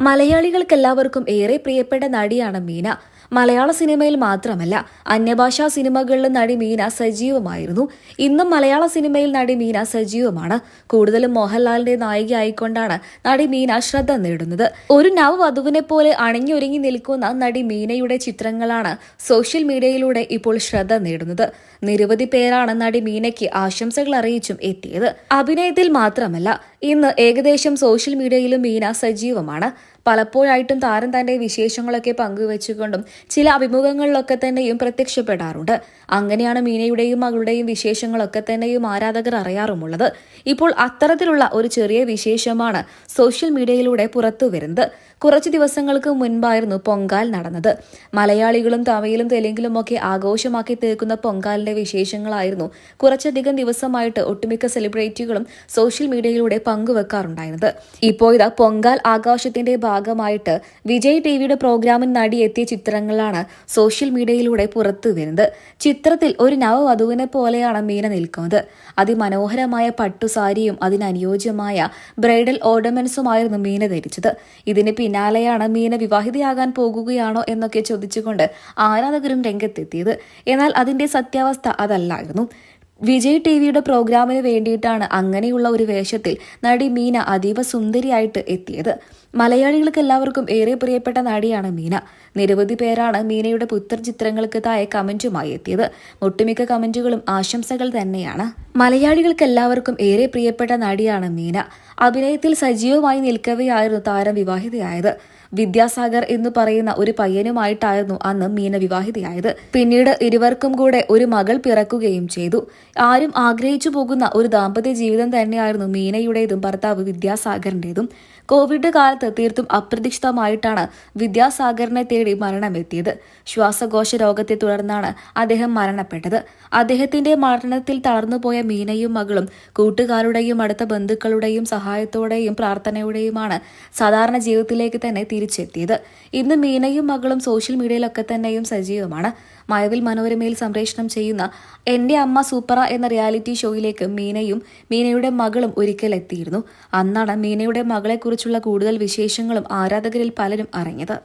മലയാളികൾക്കെല്ലാവർക്കും ഏറെ പ്രിയപ്പെട്ട നടിയാണ് മീന. മലയാള സിനിമയിൽ മാത്രമല്ല അന്യഭാഷാ സിനിമകളിലും നടി മീന സജീവമായിരുന്നു. ഇന്നും മലയാള സിനിമയിൽ നടി മീന സജീവമാണ്. കൂടുതലും മോഹൻലാലിന്റെ നായികയായിക്കൊണ്ടാണ് നടി മീന ശ്രദ്ധ നേടുന്നത്. ഒരു നവവധുവിനെ പോലെ അണിഞ്ഞൊരുങ്ങി നിൽക്കുന്ന നടി മീനയുടെ ചിത്രങ്ങളാണ് സോഷ്യൽ മീഡിയയിലൂടെ ഇപ്പോൾ ശ്രദ്ധ നേടുന്നത്. നിരവധി പേരാണ് നടി മീനയ്ക്ക് ആശംസകൾ അറിയിച്ചും എത്തിയത്. അഭിനയത്തിൽ മാത്രമല്ല ഇന്ന് ഏകദേശം സോഷ്യൽ മീഡിയയിലും മീന സജീവമാണ്. പലപ്പോഴായിട്ടും താരം തന്റെ വിശേഷങ്ങളൊക്കെ പങ്കുവെച്ചുകൊണ്ടും ചില അഭിമുഖങ്ങളിലൊക്കെ തന്നെയും പ്രത്യക്ഷപ്പെടാറുണ്ട്. അങ്ങനെയാണ് മീനയുടെയും മകളുടെയും വിശേഷങ്ങളൊക്കെ തന്നെയും ആരാധകർ അറിയാറുമുള്ളത്. ഇപ്പോൾ അത്തരത്തിലുള്ള ഒരു ചെറിയ വിശേഷമാണ് സോഷ്യൽ മീഡിയയിലൂടെ പുറത്തു വരുന്നത്. കുറച്ച് ദിവസങ്ങൾക്ക് മുൻപായിരുന്നു പൊങ്കാൽ നടന്നത്. മലയാളികളും തമിഴിലും തെലുങ്കിലും ഒക്കെ ആഘോഷമാക്കി തീർക്കുന്ന പൊങ്കാലിന്റെ വിശേഷങ്ങളായിരുന്നു കുറച്ചധികം ദിവസമായിട്ട് ഒട്ടുമിക്ക സെലിബ്രിറ്റികളും സോഷ്യൽ മീഡിയയിലൂടെ പങ്കുവെക്കാറുണ്ടായിരുന്നത്. ഇപ്പോൾ ഇതാ പൊങ്കാൽ ആഘോഷത്തിന്റെ ഭാഗമായിട്ട് വിജയ് ടിവിയുടെ പ്രോഗ്രാമിൽ നടിയെത്തിയ ചിത്രങ്ങളാണ് സോഷ്യൽ മീഡിയയിലൂടെ പുറത്തു വരുന്നത്. ചിത്രത്തിൽ ഒരു നവവധുവിനെ പോലെയാണ് മീന നിൽക്കുന്നത്. അതിമനോഹരമായ പട്ടുസാരിയും അതിനനുയോജ്യമായ ബ്രൈഡൽ ഓർണമെന്റ്സുമായിരുന്നു മീന ധരിച്ചത്. ഇതിന് പിന്നാലെയാണ് മീന വിവാഹിതയാകാൻ പോകുകയാണോ എന്നൊക്കെ ചോദിച്ചുകൊണ്ട് ആരാധകരും രംഗത്തെത്തിയത്. എന്നാൽ അതിന്റെ സത്യാവസ്ഥ അതല്ലായിരുന്നു. വിജയ് ടി വിയുടെ പ്രോഗ്രാമിന് വേണ്ടിയിട്ടാണ് അങ്ങനെയുള്ള ഒരു വേഷത്തിൽ നടി മീന അതീവ സുന്ദരിയായിട്ട് എത്തിയത്. മലയാളികൾക്ക് എല്ലാവർക്കും ഏറെ പ്രിയപ്പെട്ട നടിയാണ് മീന. നിരവധി പേരാണ് മീനയുടെ പുത്തർ ചിത്രങ്ങൾക്ക് തായ കമന്റുമായി എത്തിയത്. ഒട്ടുമിക്ക കമന്റുകളും ആശംസകൾ തന്നെയാണ്. മലയാളികൾക്ക് എല്ലാവർക്കും ഏറെ പ്രിയപ്പെട്ട നടിയാണ് മീന. അഭിനയത്തിൽ സജീവമായി നിൽക്കവെയായിരുന്നു താരം വിവാഹിതയായത്. വിദ്യാസാഗർ എന്ന് പറയുന്ന ഒരു പയ്യനുമായിട്ടായിരുന്നു അന്ന് മീന വിവാഹിതയായത്. പിന്നീട് ഇരുവർക്കും കൂടെ ഒരു മകൾ പിറക്കുകയും ചെയ്തു. ആരും ആഗ്രഹിച്ചു പോകുന്ന ഒരു ദാമ്പത്യ ജീവിതം തന്നെയായിരുന്നു മീനയുടേതും ഭർത്താവ് വിദ്യാസാഗറിന്റേതും. കോവിഡ് കാലത്ത് തീർത്തും അപ്രതീക്ഷിതമായിട്ടാണ് വിദ്യാസാഗറിനെ തേടി മരണമെത്തിയത്. ശ്വാസകോശ രോഗത്തെ തുടർന്നാണ് അദ്ദേഹം മരണപ്പെട്ടത്. അദ്ദേഹത്തിന്റെ മരണത്തിൽ തളർന്നുപോയ മീനയും മകളും കൂട്ടുകാരുടെയും അടുത്ത ബന്ധുക്കളുടെയും സഹായത്തോടെയും പ്രാർത്ഥനയോടെയുമാണ് സാധാരണ ജീവിതത്തിലേക്ക് തന്നെ തിരിച്ചെത്തിയത്. ഇന്ന് മീനയും മകളും സോഷ്യൽ മീഡിയയിലൊക്കെ തന്നെയും സജീവമാണ്. മഴവിൽ മനോരമയിൽ സംപ്രേഷണം ചെയ്യുന്ന എന്റെ അമ്മ സൂപ്പറ എന്ന റിയാലിറ്റി ഷോയിലേക്ക് മീനയും മീനയുടെ മകളും ഒരിക്കൽ എത്തിയിരുന്നു. അന്നാണ് മീനയുടെ മകളെക്കുറിച്ചുള്ള കൂടുതൽ വിശേഷങ്ങളും ആരാധകരിൽ പലരും അറിഞ്ഞത്.